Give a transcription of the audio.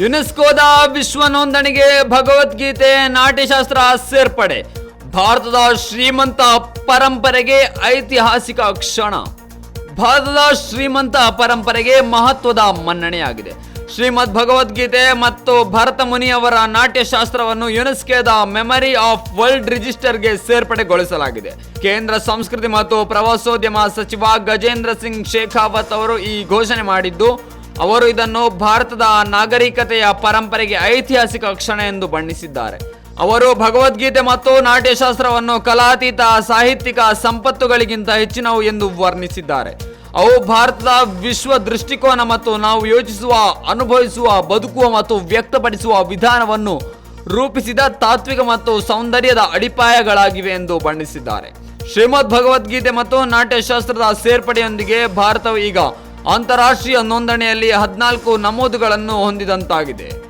ಯುನೆಸ್ಕೋದ ವಿಶ್ವ ನೋಂದಣಿಗೆ ಭಗವದ್ಗೀತೆ ನಾಟ್ಯಶಾಸ್ತ್ರ ಸೇರ್ಪಡೆ. ಭಾರತದ ಶ್ರೀಮಂತ ಪರಂಪರೆಗೆ ಐತಿಹಾಸಿಕ ಕ್ಷಣ. ಭಾರತದ ಶ್ರೀಮಂತ ಪರಂಪರೆಗೆ ಮಹತ್ವದ ಮನ್ನಣೆಯಾಗಿದೆ. ಶ್ರೀಮದ್ ಭಗವದ್ಗೀತೆ ಮತ್ತು ಭರತ ಮುನಿಯವರ ನಾಟ್ಯಶಾಸ್ತ್ರವನ್ನು ಯುನೆಸ್ಕೋದ ಮೆಮರಿ ಆಫ್ ವರ್ಲ್ಡ್ ರಿಜಿಸ್ಟರ್ಗೆ ಸೇರ್ಪಡೆಗೊಳಿಸಲಾಗಿದೆ. ಕೇಂದ್ರ ಸಂಸ್ಕೃತಿ ಮತ್ತು ಪ್ರವಾಸೋದ್ಯಮ ಸಚಿವ ಗಜೇಂದ್ರ ಸಿಂಗ್ ಶೇಖಾವತ್ ಅವರು ಈ ಘೋಷಣೆ ಮಾಡಿದ್ದು ಅವರು ಇದನ್ನು ಭಾರತದ ನಾಗರಿಕತೆಯ ಪರಂಪರೆಗೆ ಐತಿಹಾಸಿಕ ಕ್ಷಣ ಎಂದು ಬಣ್ಣಿಸಿದ್ದಾರೆ. ಅವರು ಭಗವದ್ಗೀತೆ ಮತ್ತು ನಾಟ್ಯಶಾಸ್ತ್ರವನ್ನು ಕಲಾತೀತ ಸಾಹಿತ್ಯಿಕ ಸಂಪತ್ತುಗಳಿಗಿಂತ ಹೆಚ್ಚಿನವು ಎಂದು ವರ್ಣಿಸಿದ್ದಾರೆ. ಅವು ಭಾರತದ ವಿಶ್ವ ದೃಷ್ಟಿಕೋನ ಮತ್ತು ನಾವು ಯೋಚಿಸುವ, ಅನುಭವಿಸುವ, ಬದುಕುವ ಮತ್ತು ವ್ಯಕ್ತಪಡಿಸುವ ವಿಧಾನವನ್ನು ರೂಪಿಸಿದ ತಾತ್ವಿಕ ಮತ್ತು ಸೌಂದರ್ಯದ ಅಡಿಪಾಯಗಳಾಗಿವೆ ಎಂದು ಬಣ್ಣಿಸಿದ್ದಾರೆ. ಶ್ರೀಮದ್ ಭಗವದ್ಗೀತೆ ಮತ್ತು ನಾಟ್ಯಶಾಸ್ತ್ರದ ಸೇರ್ಪಡೆಯೊಂದಿಗೆ ಭಾರತವು ಈಗ ಅಂತಾರಾಷ್ಟ್ರೀಯ ನೋಂದಣಿಯಲ್ಲಿ ಹದಿನಾಲ್ಕು ನಮೂದುಗಳನ್ನು ಹೊಂದಿದಂತಾಗಿದೆ.